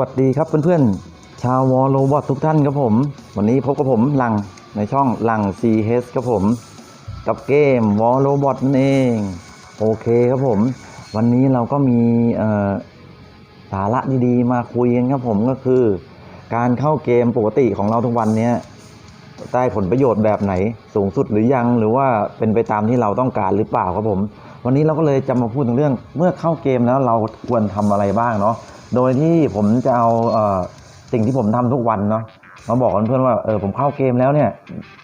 สวัสดีครับเพื่อนๆ ชาววอลโรบอททุกท่านครับผม วันนี้พบกับผมหลังในช่องหลัง CS ครับผม กับเกมวอลโรบอทนั่นเอง โอเคครับผม วันนี้เราก็มีสาระดีๆ มาคุยกันครับผมก็คือ การเข้าเกมปกติของเราทุกวันนี้ได้ผลประโยชน์แบบไหนสูงสุดหรือยัง หรือว่าเป็นไปตามที่เราต้องการหรือเปล่าครับผม วันนี้เราก็เลยจะมาพูดถึงเรื่อง เมื่อเข้าเกมแล้วเราควรทำอะไรบ้างเนาะ โดยที่ผมจะเอาเอ่อสิ่งที่ผมทำทุกวันเนาะมาบอกเพื่อนๆว่าเออผมเข้าเกมแล้วเนี่ย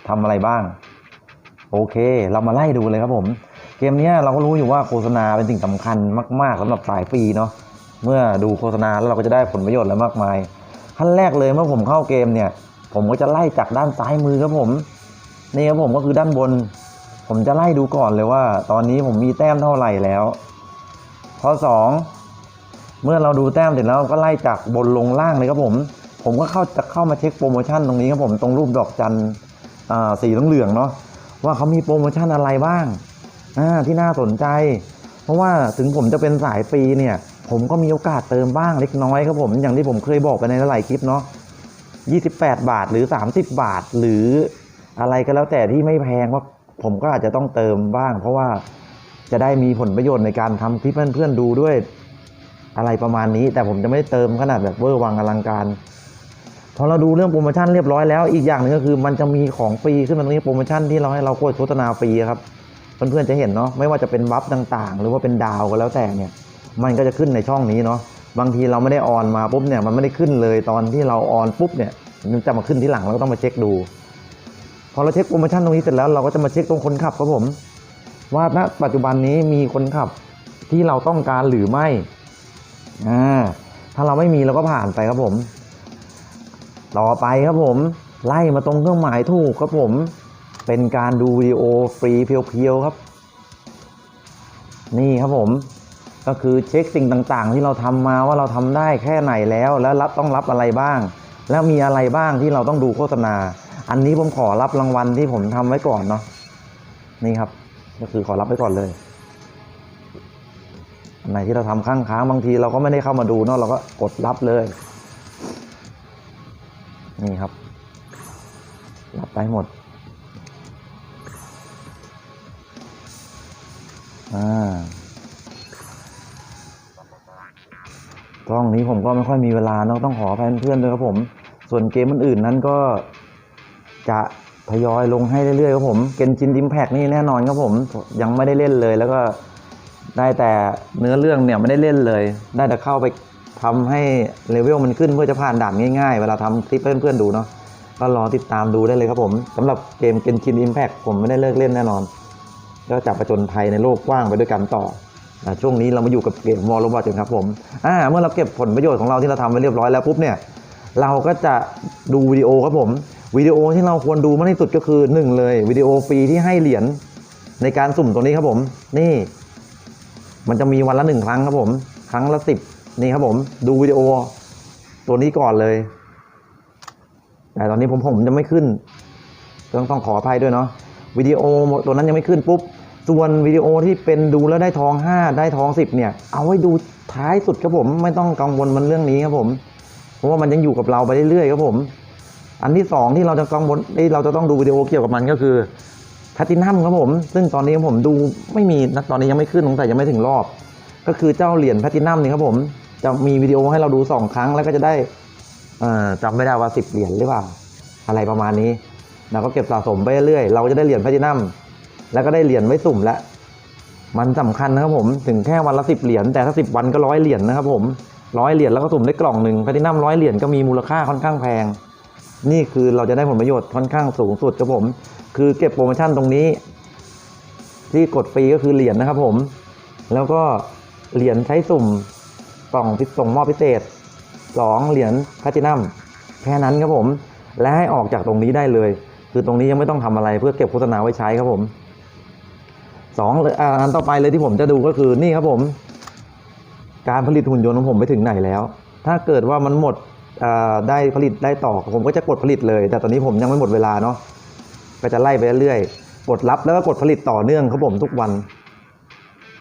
ทำอะไรบ้าง โอเค เรามาไล่ดูเลยครับผม เกมนี้เราก็รู้อยู่ว่าโฆษณาเป็นสิ่งสำคัญมากๆสำหรับสายฟรีเนาะเมื่อดูโฆษณาแล้วเราก็จะได้ผลประโยชน์อะไรมากมายขั้นแรกเลยเมื่อผมเข้าเกมเนี่ย ผมก็จะไล่จากด้านซ้ายมือครับผมนี่ครับผมก็คือด้านบน ผมจะไล่ดูก่อนเลยว่า ตอนนี้ผมมีแต้มเท่าไหร่แล้วข้อสอง เมื่อเราดูแต้มเสร็จแล้วก็ไล่จากบนลงล่างเลยครับผม ผมก็เข้าจะเข้ามาเช็คโปรโมชั่นตรงนี้ครับผมตรงรูปดอกจันสีเหลืองๆเนาะว่าเขามีโปรโมชั่นอะไรบ้างาที่น่าสนใจ เพราะว่าถึงผมจะเป็นสายฟรีเนี่ย ผมก็มีโอกาสเติมบ้างเล็กน้อยครับผมอย่างที่ผมเคยบอกไปในหลายๆคลิปเนาะ28 บาทหรือ 30 บาทหรืออะไรก็แล้วแต่ที่ไม่แพงว่าผมก็อาจจะต้องเติมบ้าง เพราะว่าจะได้มีผลประโยชน์ในการทำคลิปเพื่อนๆดูด้วย อะไรประมาณนี้ แต่ผมจะไม่ได้เติมขนาดแบบเวอร์วังอลังการพอเราดูเรื่องโปรโมชั่นเรียบร้อยแล้ว อีกอย่างหนึ่งก็คือมันจะมีของฟรีขึ้นมาตรงนี้โปรโมชั่นที่เราให้เรากดโฆษณาฟรีครับเพื่อนๆจะเห็นเนาะไม่ว่าจะเป็นบัฟต่างๆ หรือว่าเป็นดาวก็แล้วแต่เนี่ย มันก็จะขึ้นในช่องนี้เนาะบางทีเราไม่ได้ออนมาปุ๊บเนี่ยมันไม่ได้ขึ้นเลยตอนที่เราออนปุ๊บเนี่ยมันจะมาขึ้นที่หลังเราก็ต้องมาเช็คดู พอเราเช็คโปรโมชั่นตรงนี้เสร็จแล้วเราก็จะมาเช็คตรงคนขับครับผม ว่าณปัจจุบันนี้มีคนขับที่เราต้องการหรือไม่ อ่าถ้าเราไม่มีเราก็ผ่านไปครับผม ต่อไปครับผม ไล่มาตรงเครื่องหมายถูกครับผม เป็นการดูวิดีโอฟรีเพียวๆครับ นี่ครับผม ก็คือเช็คสิ่งต่างๆ ที่เราทำมาว่าเราทำได้แค่ไหนแล้ว แล้วรับต้องรับอะไรบ้าง แล้วมีอะไรบ้างที่เราต้องดูโฆษณา อันนี้ผมขอรับรางวัลที่ผมทำไว้ก่อนเนาะนี่ครับ ก็คือขอรับไว้ก่อนเลย อันไหนที่เราทำข้างค้างบางทีเราก็ไม่ได้เข้ามาดูเนาะเราก็กดรับเลย นี่ครับ รับไปหมดอ่าช่องนี้ผมก็ไม่ค่อยมีเวลาเนาะต้องขอแฟนเพื่อนด้วยครับผม ส่วนเกมอื่นๆนั้นก็จะทยอยลงให้เรื่อยๆครับผม เกนจินดิมแพกนี่แน่นอนครับผม ยังไม่ได้เล่นเลยแล้วก็ ได้แต่เนื้อเรื่องเนี่ยไม่ได้เล่นเลย ได้แต่เข้าไปทำให้เลเวลมันขึ้นเพื่อจะผ่านด่านง่ายๆ เวลาทำคลิปเพื่อนๆดูเนาะก็รอติดตามดูได้เลยครับผมสำหรับเกมเกนชินอิมแพคผมไม่ได้เลิกเล่นแน่นอนก็จับประจนภัยในโลกกว้างไปด้วยกันต่ออช่วงนี้เรามาอยู่กับเกมวอลโลบอทกันครับผมอ่าเมื่อเราเก็บผลประโยชน์ของเราที่เราทำไว้เรียบร้อยแล้วปุ๊บเนี่ยเราก็จะดูวิดีโอครับผมวิดีโอที่เราควรดูมากที่สุดก็คือหนึ่งเลยวิดีโอฟรีที่ให้เหรียญในการสุ่มตัวนี้ครับผม นี่ มันจะมีวันละหนึ่งครั้งครับผม ครั้งละสิบนี่ครับผม ดูวิดีโอ ตัวนี้ก่อนเลย แต่ตอนนี้ผมผมจะไม่ขึ้นต้องต้องขออภัยด้วยเนาะวิดีโอตัวนั้นยังไม่ขึ้นปุ๊บ ส่วนวิดีโอที่เป็นดูแล้วได้ทองห้าได้ทองสิบเนี่ย เอาไว้ดูท้ายสุดครับผม ไม่ต้องกังวลมันเรื่องนี้ครับผม เพราะว่ามันยังอยู่กับเราไปเรื่อยๆครับผม อันที่สองที่เราจะกังวลที่เราจะต้องดูวิดีโอเกี่ยวกับมันก็คือ แพทินัมครับผม ซึ่งตอนนี้ผมดูไม่มีนะตอนนี้ยังไม่ขึ้นสงสัยยังไม่ถึงรอบ ก็คือเจ้าเหรียญแพทินัมนี่ครับผม จะมีวิดีโอให้เราดูสองครั้งแล้วก็จะได้เอ่อจำไม่ได้ว่าสิบเหรียญหรือเปล่า อะไรประมาณนี้เราก็เก็บสะสมไปเรื่อยเราจะได้เหรียญแพทินัมแล้วก็ได้เหรียญไว้สุ่มแล้วมันสำคัญนะครับผมถึงแค่วันละสิบเหรียญแต่ถ้าสิบวันก็ร้อยเหรียญนะครับผมร้อยเหรียญแล้วก็สุ่มได้กล่องหนึ่งแพทินัมร้อยเหรียญก็มีมูลค่าค่อนข้างแพง นี่คือเราจะได้ผลประโยชน์ค่อนข้างสูงสุดครับผม คือเก็บโปรโมชั่นตรงนี้ ที่กดฟรีก็คือเหรียญนะครับผม แล้วก็เหรียญใช้สุ่มกล่องพิส่งมอบพิเศษสองเหรียญแพทินัมแค่นั้นครับผม และให้ออกจากตรงนี้ได้เลย คือตรงนี้ยังไม่ต้องทำอะไรเพื่อเก็บโฆษณาไว้ใช้ครับผมสองอันต่อไปเลยที่ผมจะดูก็คือนี่ครับผม การผลิตหุ่นยนต์ของผมไปถึงไหนแล้ว ถ้าเกิดว่ามันหมดได้ผลิตได้ต่อผมก็จะกดผลิตเลย แต่ตอนนี้ผมยังไม่หมดเวลาเนาะ ก็จะไล่ไปเรื่อยๆกดรับแล้วก็กดผลิตต่อเนื่องครับผมทุกวัน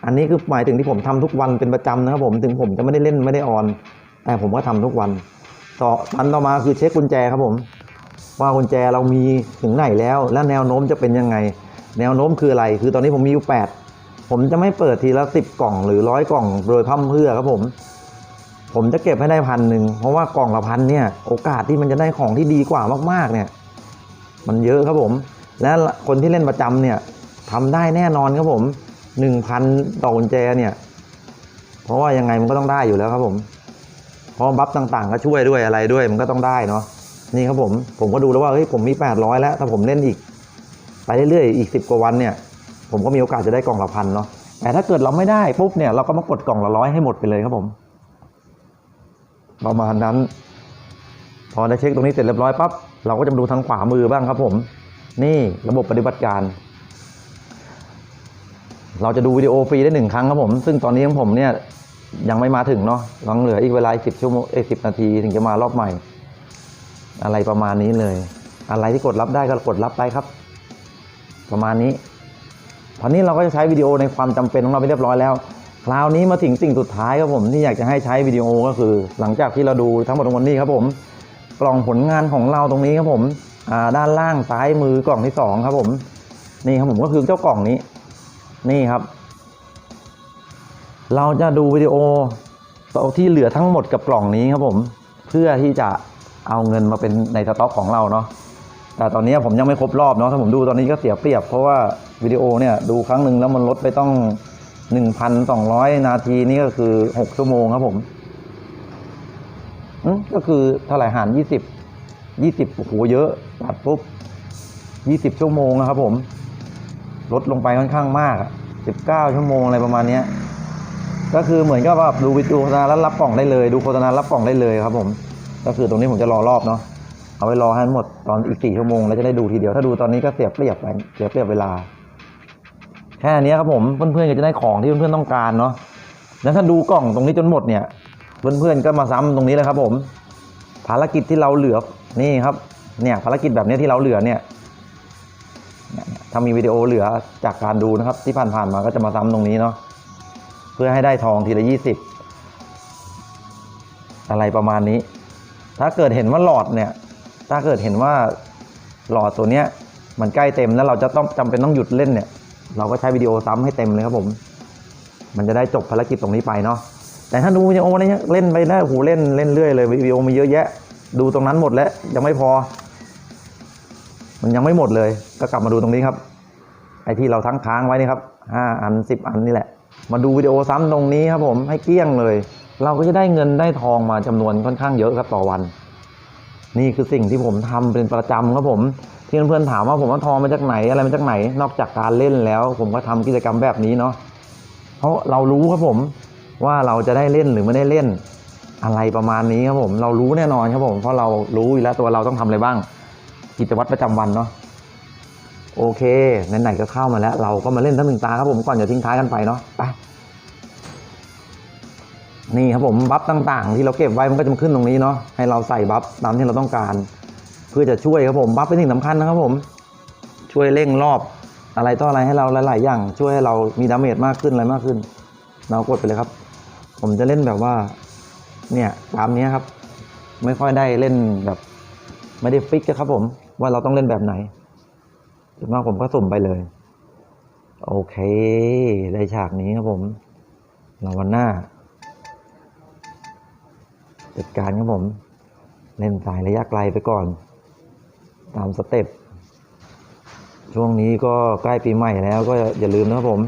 อันนี้คือหมายถึงที่ผมทำทุกวันเป็นประจำนะครับผมถึงผมจะไม่ได้เล่นไม่ได้ออน แต่ผมก็ทำทุกวัน ต่อวันต่อมาคือเช็คกุญแจครับผม ว่ากุญแจเรามีถึงไหนแล้ว และแนวโน้มจะเป็นยังไง แนวโน้มคืออะไร คือตอนนี้ผมมีอยู่8ผมจะไม่เปิดทีละสิบกล่องหรือร้อยกล่องโดยพร่ำเพื่อครับผมผมจะเก็บให้ได้พันหนึ่งเพราะว่ากล่องละพันเนี่ย โอกาสที่มันจะได้ของที่ดีกว่ามากๆเนี่ย มันเยอะครับผม และคนที่เล่นประจำเนี่ยทำได้แน่นอนครับผมหนึ่งพันต่อกุญแจเนี่ย เพราะว่ายังไงมันก็ต้องได้อยู่แล้วครับผม เพราะบัฟต่างๆ ก็ช่วยด้วยอะไรด้วยมันก็ต้องได้เนาะนี่ครับผม ผมก็ดูแล้วว่าเฮ้ยผมมี800แล้ว ถ้าผมเล่นอีก ไปเรื่อยๆอีก10กว่าวันเนี่ย ผมก็มีโอกาสจะได้กล่องละพันเนาะแต่ถ้าเกิดเราไม่ได้ปุ๊บเนี่ยเราก็มากดกล่องละร้อยให้หมดไปเลยครับผม ประมาณนั้น พอได้เช็คตรงนี้เสร็จเรียบร้อยปั๊บเราก็จะมาดูทางขวามือบ้างครับผม นี่ระบบปฏิบัติการ เราจะดูวิดีโอฟรีได้หนึ่งครั้งครับผม ซึ่งตอนนี้ของผมเนี่ยยังไม่มาถึงเนาะยังเหลืออีกเวลาสิบชั่วโมงเอ้สิบนาทีถึงจะมารอบใหม่ อะไรประมาณนี้เลย อะไรที่กดรับได้ก็กดรับไปครับ ประมาณนี้ตอนนี้เราก็จะใช้วิดีโอในความจำเป็นของเราไปเรียบร้อยแล้ว คราวนี้มาถึงสิ่งสุดท้ายครับผมที่อยากจะให้ใช้วิดีโอก็คือ หลังจากที่เราดูทั้งหมดทั้งมวลนี้ครับผม กล่องผลงานของเราตรงนี้ครับผม ด้านล่างซ้ายมือกล่องที่สองครับผมนี่ครับผมก็คือเจ้ากล่องนี้ นี่ครับ เราจะดูวิดีโอที่เหลือทั้งหมดกับกล่องนี้ครับผม เพื่อที่จะเอาเงินมาเป็นในสต็อกของเราเนาะแต่ตอนนี้ผมยังไม่ครบรอบเนาะถ้าผมดูตอนนี้ก็เสียเปรียบ เพราะว่าวิดีโอเนี่ยดูครั้งหนึ่งแล้วมันลดไปต้อง 1,200 นาทีนี่ก็คือ 6 ชั่วโมงครับผมอืมก็คือเท่าไหร่หาร 20 20โอ้โหเยอะตัดปุ๊บ20 ชั่วโมงนะครับผม ลดลงไปค่อนข้างมากอะ19 ชั่วโมงอะไรประมาณเนี้ยก็คือเหมือนกับว่าดูวิดีโโฆษณาแล้วรับกล่องได้เลย ดูโฆษณารับกล่องได้เลยครับผม ก็คือตรงนี้ผมจะรอรอบเนาะเอาไว้รอให้หมดตอนอีกสี่ชั่วโมงแล้วจะได้ดูทีเดียวถ้าดูตอนนี้ก็เสียเปรียบไปเสียเปรียบเวลา แค่นี้ครับผมเพื่อนๆก็จะได้ของที่เพื่อนๆต้องการเนาะแล้วถ้าดูกล่องตรงนี้จนหมดเนี่ยเพื่อนๆก็มาซ้ำตรงนี้เลยครับผม ภารกิจที่เราเหลือ นี่ครับเนี่ยภารกิจแบบนี้ที่เราเหลือเนี่ยถ้ามีวิดีโอเหลือจากการดูนะครับ ที่ผ่านๆมาก็จะมาซ้ำตรงนี้เนาะเพื่อให้ได้ทองทีละยี่สิบอะไรประมาณนี้ ถ้าเกิดเห็นว่าหลอดเนี่ย ถ้าเกิดเห็นว่าหลอดตัวเนี้ย มันใกล้เต็มแล้วเราจะต้องจำเป็นต้องหยุดเล่นเนี่ย เราก็ใช้วิดีโอซ้ำให้เต็มเลยครับผม มันจะได้จบภารกิจตรงนี้ไปเนาะแต่ถ้าดูวิดีโอเนี่ยเล่นไปได้โหเล่นเล่นเรื่อยเลยวิดีโอมีเยอะแยะ ดูตรงนั้นหมดแล้วยังไม่พอ มันยังไม่หมดเลย ก็กลับมาดูตรงนี้ครับ ไอ้ที่เราทั้งค้างไว้นี่ครับห้าอันสิบอันนี่แหละ มาดูวิดีโอซ้ำตรงนี้ครับผมให้เกลี้ยงเลย เราก็จะได้เงินได้ทองมาจำนวนค่อนข้างเยอะครับต่อวัน นี่คือสิ่งที่ผมทำเป็นประจำครับผมที่เพื่อนๆถามว่าผมว่าทองมาจากไหนอะไรมาจากไหน นอกจากการเล่นแล้ว ผมก็ทำกิจกรรมแบบนี้เนาะเพราะเรารู้ครับผมว่าเราจะได้เล่นหรือไม่ได้เล่น อะไรประมาณนี้ครับผมเรารู้แน่นอนครับผมเพราะเรารู้อยู่แล้วตัวเราต้องทำอะไรบ้าง กิจวัตรประจำวันเนาะโอเคไหนๆก็เข้ามาแล้ว เราก็มาเล่นทั้งหนึ่งตาครับผมก่อนจะทิ้งท้ายกันไปเนาะไปนี่ครับผมบัฟต่างๆ ที่เราเก็บไว้มันก็จะมาขึ้นตรงนี้เนาะให้เราใส่บัฟตามที่เราต้องการ เพื่อจะช่วยครับผมบัฟเป็นสิ่งสำคัญนะครับผม ช่วยเร่งรอบอะไรต่ออะไรให้เราหลาย ๆ อย่าง ช่วยให้เรามีดาเมจมากขึ้นอะไรมากขึ้น เรากดไปเลยครับ ผมจะเล่นแบบว่า เนี่ยตามนี้ครับ ไม่ค่อยได้เล่นแบบ ไม่ได้ฟิกครับผม ว่าเราต้องเล่นแบบไหนส่วนมากผมก็สุ่มไปเลย โอเค ได้ฉากนี้ครับผมรางวันหน้าจัดการครับผม เล่นสายระยะไกลไปก่อน ตามสเต็ปช่วงนี้ก็ใกล้ปีใหม่แล้วก็อย่าลืมนะครับผม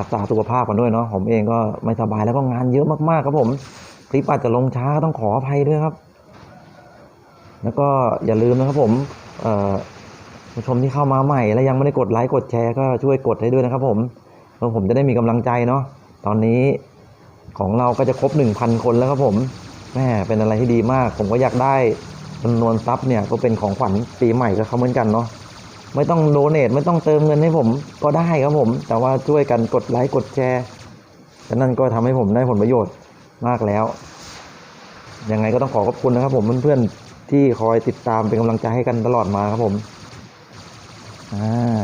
รักษาสุขภาพกันด้วยเนาะผมเองก็ไม่สบายแล้วก็งานเยอะมากๆครับผม คลิปอาจจะลงช้าต้องขออภัยด้วยครับ แล้วก็อย่าลืมนะครับผมผู้ชมที่เข้ามาใหม่ และยังไม่ได้กดไลค์กดแชร์ก็ช่วยกดให้ด้วยนะครับผมเพื่อผมจะได้มีกำลังใจเนาะตอนนี้ของเราก็จะครบหนึ่งพันคนแล้วครับผมแม่เป็นอะไรที่ดีมาก ผมก็อยากได้จำนวนซับเนี่ยก็เป็นของขวัญปีใหม่กับเขาเหมือนกันเนาะไม่ต้องโดเนทไม่ต้องเติมเงินให้ผมก็ได้ครับผม แต่ว่าช่วยกันกดไลค์กดแชร์ฉะนั้นก็ทำให้ผมได้ผลประโยชน์ มากแล้ว ยังไงก็ต้องขอขอบคุณนะครับ ผมเพื่อนๆที่คอยติดตามเป็นกำลังใจให้กันตลอดมาครับผมอ่า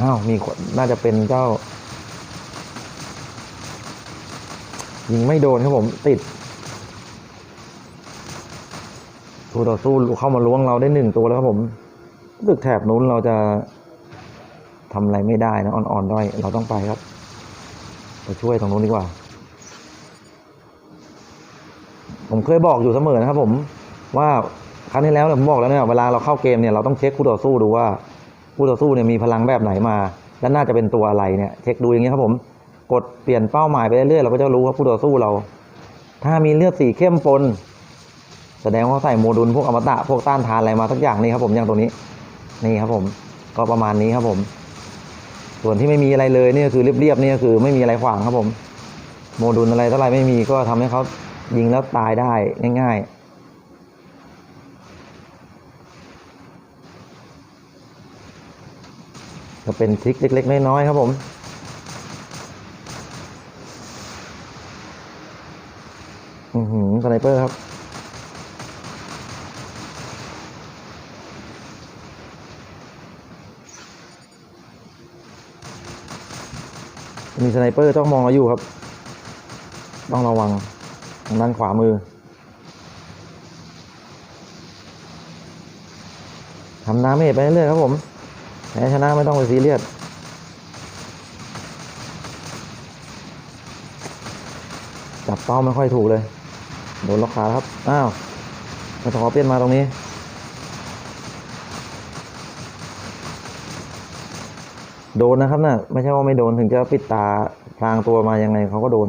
อ้าวมีคนน่าจะเป็นเจ้ายิงไม่โดนครับผมติดคู่ต่อสู้เข้ามาล้วงเราได้หนึ่งตัวแล้วครับผมรู้สึกแถบนู้นเราจะทำอะไรไม่ได้นะอ่อนๆด้อยเราต้องไปครับ ไปช่วยตรงนู้นดีกว่า ผมเคยบอกอยู่เสมอนะครับ ผมว่าครั้งที่แล้วเนี่ยผมบอกแล้วเนี่ยเวลาเราเข้าเกมเนี่ยเราต้องเช็คคู่ต่อสู้ดูว่าคู่ต่อสู้เนี่ยมีพลังแบบไหนมา และน่าจะเป็นตัวอะไรเนี่ยเช็คดูอย่างเงี้ยครับผมกดเปลี่ยนเป้าหมายไปเรื่อยๆเราก็จะรู้ว่าคู่ต่อสู้เรา ถ้ามีเลือดสีเข้มปนแสดงว่าใส่โมดูลพวกอมตะพวกต้านทานอะไรมาสักอย่างนี่ครับผมอย่างตัวนี้ นี่ครับผม ก็ประมาณนี้ครับผม ส่วนที่ไม่มีอะไรเลยนี่ก็คือเรียบๆนี่ก็คือไม่มีอะไรขวางครับผม โมดูลอะไรเท่าไรไม่มีก็ทำให้เขายิงแล้วตายได้ง่ายๆก็เป็นทริคเล็ก ๆ น้อยๆครับผม อือหือสไนเปอร์ครับ มีสไนเปอร์ต้องมองเราอยู่ครับ ต้องระวังทางด้านขวามือทำน้ำเมจไปเรื่อยครับผมแพ้ชนะไม่ต้องไปซีเรียสจับเป้าไม่ค่อยถูกเลย โดนล็อกขาครับ อ้าวมาขอเปลี่ยนมาตรงนี้ โดนนะครับนะ่ะไม่ใช่ว่าไม่โดนถึงจะปิดตาพลางตัวมายังไงเขาก็โดน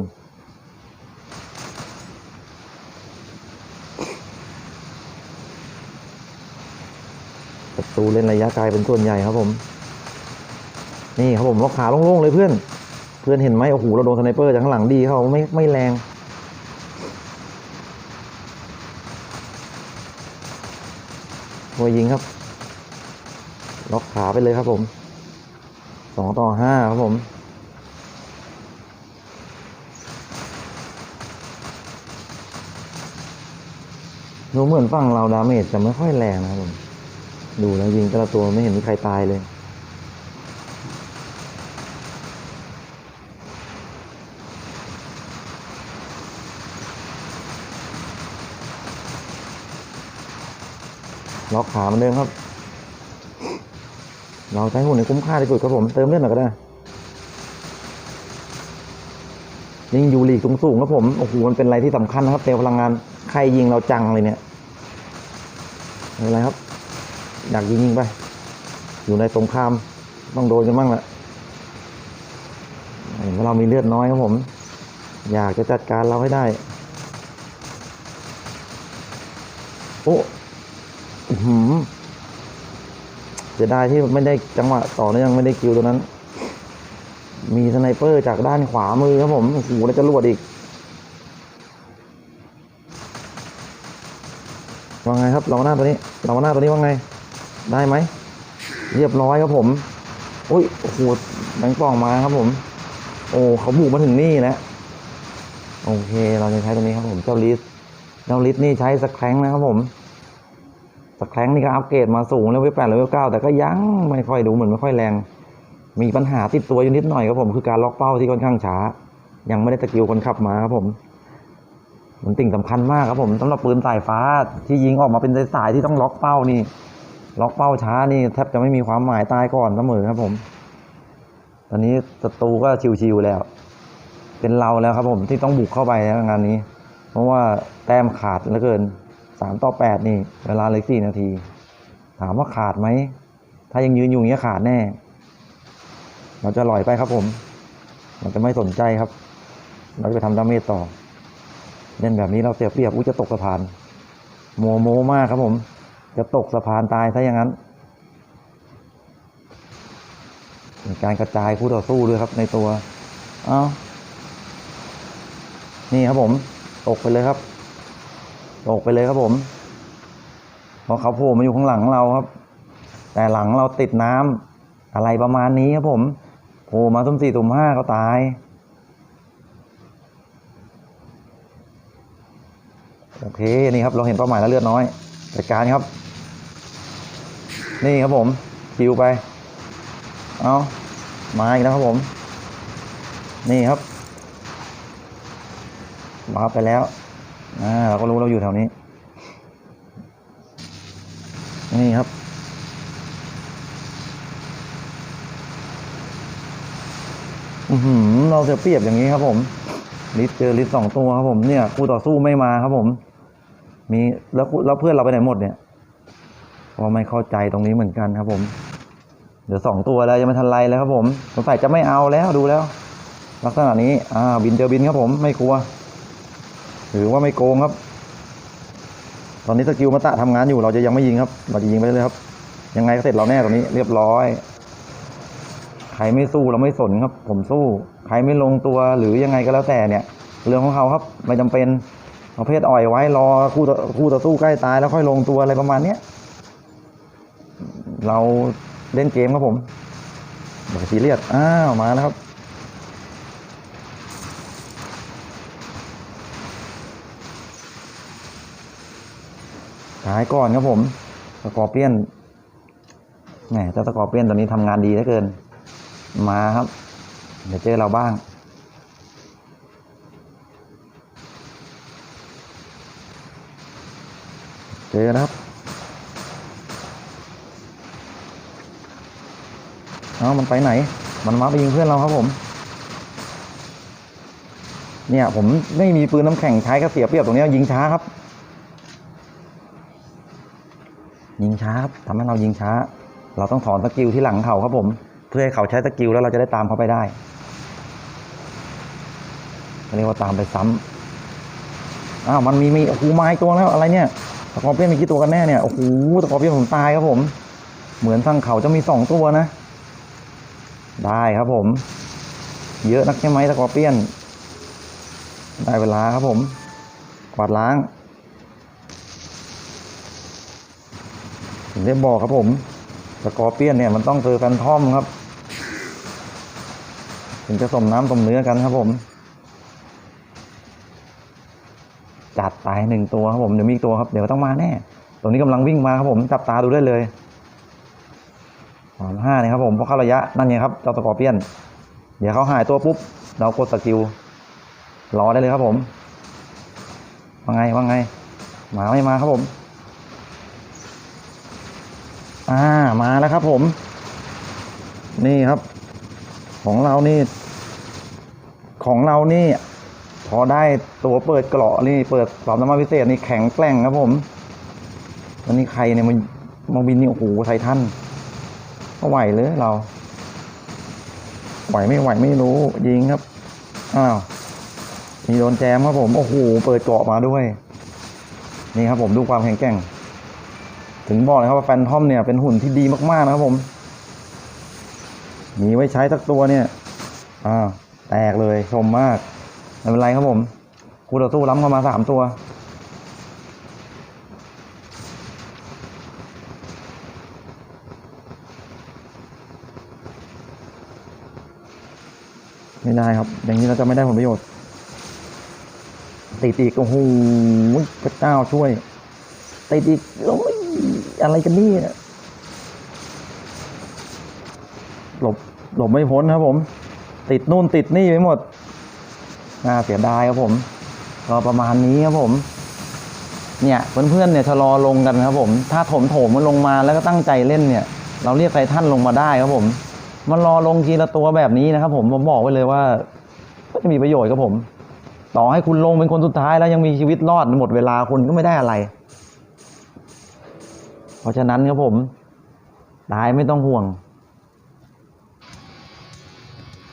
ศัตรูเล่นระยะไกลเป็นส่วนใหญ่ครับผม นี่ครับผมล็อกขาโล่งๆเลยเพื่อน เพื่อนเห็นไหมโอ้โหเราโดนสไนเปอร์จากข้างหลังดีเขาไม่ไม่แรงหัวยิงครับ ล็อกขาไปเลยครับผม สองต่อห้าครับผมดูเหมือนฝั่งเราดาเมจจะไม่ค่อยแรงนะครับผมดูแล้วยิงแต่ละตัวไม่เห็นมีใครตายเลยล็อกขามันเดิมครับ เราใช้หุ่นในคุ้มค่าที่สุดครับผมเติมเลือดหน่อยก็ได้ยิงอยู่หลีกสูงๆครับผมโอ้โหมันเป็นอะไรที่สำคัญนะครับเตลพลังงานใครยิงเราจังเลยเนี่ยไม่เป็นไรครับอยากยิงยิงไป อยู่ในสงครามต้องโดนกันบ้างแหละเห็นว่าเรามีเลือดน้อยครับผม อยากจะจัดการเราให้ได้ โอ้หือเสียดายที่ไม่ได้จังหวะต่อเนื่องไม่ได้คิวตัวนั้น มีสไนเปอร์จากด้านขวามือครับผมโอ้โหแล้วจะรวดอีกว่าไงครับเราหน้าตัวนี้เราหน้าตัวนี้ว่าไง ได้ไหมเรียบร้อยครับผมอุ้ยโอ้โหแบงค์ปองมาครับผม โอ้เขาบุกมาถึงนี่แล้วโอเค เราจะใช้ตัวนี้ครับผมเจ้าลิสเจ้าลิสนี่ใช้สแคร้งนะครับผม สแคร้งนี่ก็อัปเกรดมาสูงเลเวลแปดเลเวลเก้าแต่ก็ยังไม่ค่อยดูเหมือนไม่ค่อยแรง มีปัญหาติดตัวอยู่นิดหน่อยครับผมคือการล็อกเป้าที่ค่อนข้างช้า ยังไม่ได้สกิลคนขับมาครับผม มันติ่งสำคัญมากครับผมสำหรับปืนสายฟ้าที่ยิงออกมาเป็นสายที่ต้องล็อกเป้านี่ ล็อกเป้าช้านี่แทบจะไม่มีความหมายตายก่อนเสมอครับผม ตอนนี้ศัตรูก็ชิวๆแล้ว เป็นเราแล้วครับผมที่ต้องบุกเข้าไปแล้วงานนี้ เพราะว่าแต้มขาดเหลือเกิน สามต่อแปดนี่ เวลาเลยสี่นาที ถามว่าขาดไหม ถ้ายังยืนอยู่อย่างเงี้ยขาดแน่ เราจะลอยไปครับผมเราจะไม่สนใจครับ เราจะไปทำดาเมจต่อ เล่นแบบนี้เราเสียเปรียบอุ้จะตกสะพาน โมโมมากครับผม จะตกสะพานตายซะอย่างนั้นมีการกระจายคู่ต่อสู้ด้วยครับในตัว เอานี่ครับผม ตกไปเลยครับ ตกไปเลยครับผมเพราะเขาโผล่มาอยู่ข้างหลังเราครับ แต่หลังเราติดน้ำอะไรประมาณนี้ครับผมโผล่มาสุ่มสี่สุ่มห้าเขาตายโอเคนี่ครับเราเห็นเป้าหมายแล้วเลือดน้อยจัดการครับ นี่ครับผมคิวไป เอามาอีกแล้วครับผม นี่ครับวาไปแล้ว อ่าเราก็รู้เราอยู่แถวนี้ นี่ครับ อือหือเราจะเปรียบอย่างนี้ครับผม ลิสเจอลิสสองตัวครับผมเนี่ยคู่ต่อสู้ไม่มาครับผม มีแล้วแล้วเพื่อนเราไปไหนหมดเนี่ยก็ไม่เข้าใจตรงนี้เหมือนกันครับผม เดี๋ยวสองตัวแล้วยังไม่ทันไรแล้วครับผมสงสัยจะไม่เอาแล้วดูแล้ว ลักษณะนี้อ่าบินเจอบินครับผมไม่กลัว ถือว่าไม่โกงครับ ตอนนี้สกิลมาตะทำงานอยู่เราจะยังไม่ยิงครับ เราจะยิงไปเลยครับ ยังไงก็เสร็จเราแน่ตรงนี้เรียบร้อย ใครไม่สู้เราไม่สนครับ ผมสู้ ใครไม่ลงตัวหรือยังไงก็แล้วแต่เนี่ย เรื่องของเขาครับ ไม่จำเป็นประเภทอ่อยไว้รอคู่ต่อคู่ต่อสู้ใกล้ตายแล้วค่อยลงตัวอะไรประมาณเนี้ยเราเล่นเกมครับผมอย่าไปซีเรียสอ้าวมาแล้วครับ ขายก่อนครับผมสกอร์เปียนแหมเจ้าสกอร์เปียนตัวนี้ทำงานดีเหลือเกิน มาครับ เดี๋ยวเจอเราบ้าง เจอแล้วครับเอามันไปไหน มันมาไปยิงเพื่อนเราครับผม เนี่ยผมไม่มีปืนน้ำแข็งใช้ก็เสียเปรียบตรงนี้ยิงช้าครับ ยิง ช้าครับทำให้เรายิงช้า เราต้องถอนสกิลที่หลังเขาครับผม เพื่อให้เขาใช้สกิลแล้วเราจะได้ตามเขาไปได้เรียกว่าตามไปซ้ำอ้าวมันมีมีโอ้โหไม้ตัวแล้วอะไรเนี่ยตะกอร์เปี้ยนมีกี่ตัวกันแน่เนี่ยโอ้โหตะกอร์เปี้ยนผมตายครับผม เหมือนทางเขาจะมีสองตัวนะ ได้ครับผม เยอะนักใช่ไหมตะกอร์เปี้ยน ได้เวลาครับผมกวาดล้าง ผมได้บอกครับผมสกอร์เปียนเนี่ยมันต้องเจอแฟนทอมครับ ถึงจะสมน้ำสมเนื้อกันครับผม จัดไปหนึ่งตัวครับผมเดี๋ยวมีอีกตัวครับเดี๋ยวต้องมาแน่ตรงนี้กำลังวิ่งมาครับผมจับตาดูได้เลยสามห้าเนี่ยครับผมเพอเข้าระยะนั่นไงครับเจ้าสกอร์เปียน เดี๋ยวเขาหายตัวปุ๊บ เรากดสกิลรอได้เลยครับผมว่าไงว่าไง มาไม่มาครับผม อ่ามาแล้วครับผม นี่ครับ ของเรานี่ ของเรานี่ พอได้ตัวเปิดเกราะนี่เปิดสอบน้ำมันพิเศษนี่แข็งแกร่งครับผมแล้วนี่ใครเนี่ยมันมาบินนี่โอ้โหไททันก็ไหวเลยเรา ไหวไม่ไหวไม่รู้ ยิงครับอ้าวมีโดนแจมครับผม โอ้โห เปิดเกาะมาด้วย นี่ครับผมดูความแข็งแกร่ง ถึงบอกเลยครับว่าแฟนทอมเนี่ยเป็นหุ่นที่ดีมากๆนะครับผม มีไว้ใช้สักตัวเนี่ย อ่า แตกเลยชมมาก ไม่เป็นไรครับผมคู่ต่อสู้ล้ำเข้ามาสามตัว ไม่ได้ครับ อย่างนี้เราจะไม่ได้ผลประโยชน์ติดอีกโอ้โหพระเจ้าช่วยติดอีกโอ้ย อะไรกันนี่หลบหลบไม่พ้นครับผม ติดนู่นติดนี่ไปหมด น่าเสียดายครับผม ก็ประมาณนี้ครับผม เนี่ยเพื่อนๆเนี่ยชะลอลงกันครับผม ถ้าถมโถมมันลงมาแล้วก็ตั้งใจเล่นเนี่ย เราเรียกไททันลงมาได้ครับผม มันรอลงทีละตัวแบบนี้นะครับผมผมบอกไว้เลยว่าก็จะมีประโยชน์ครับผม ต่อให้คุณลงเป็นคนสุดท้ายแล้วยังมีชีวิตรอดหมดเวลาคุณก็ไม่ได้อะไร เพราะฉะนั้นครับผม ตายไม่ต้องห่วง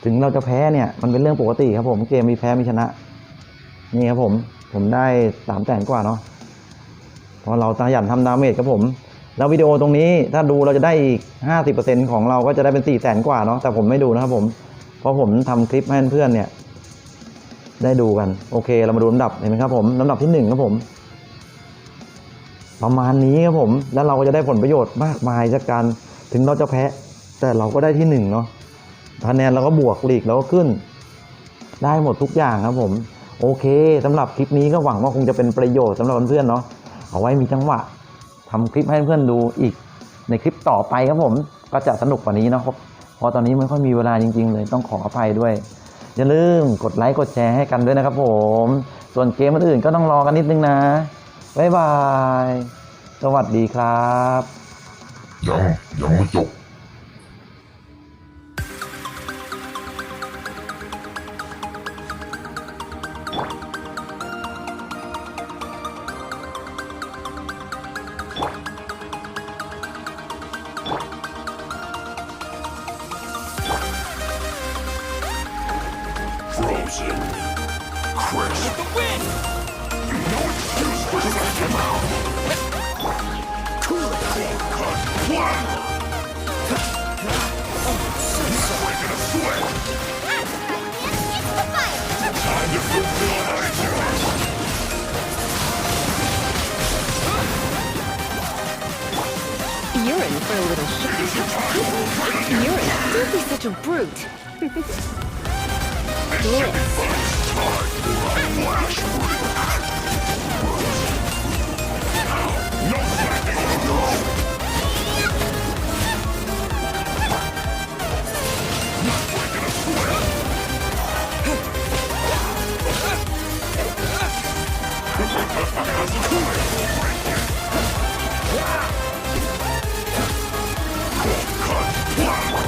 ถึงเราจะแพ้เนี่ย มันเป็นเรื่องปกติครับผมเกมมีแพ้มีชนะ นี่ครับผม ผมได้สามแสนกว่าเนาะเพราะเราขยันทำดาเมจครับผม แล้ววิดีโอตรงนี้ถ้าดูเราจะได้อีกห้าสิบเปอร์เซ็นของเราก็จะได้เป็นสี่แสนกว่าเนาะแต่ผมไม่ดูนะครับผม เพราะผมทำคลิปให้เพื่อนเนี่ย ได้ดูกัน โอเค เรามาดูลำดับเห็นไหมครับผมลำดับที่หนึ่งครับผม ประมาณนี้ครับผม แล้วเราก็จะได้ผลประโยชน์มากมายจากการถึงเราจะแพ้ แต่เราก็ได้ที่หนึ่งเนาะคะแนนเราก็บวกหลีกเราก็ขึ้น ได้หมดทุกอย่างครับผม โอเคสำหรับคลิปนี้ก็หวังว่าคงจะเป็นประโยชน์สำหรับเพื่อนๆเนาะเอาไว้มีจังหวะทำคลิปให้เพื่อนดูอีกในคลิปต่อไปครับผมก็จะสนุกกว่านี้เนาะเพราะเพราะตอนนี้ไม่ค่อยมีเวลาจริง ๆ เลยต้องขออภัยด้วย อย่าลืมกดไลค์กดแชร์ให้กันด้วยนะครับผม ส่วนเกมอื่นๆก็ต้องรอกันนิดนึงนะ บ๊ายบาย สวัสดีครับ ยังยังไม่จบ You're. Don't be such a brute. One.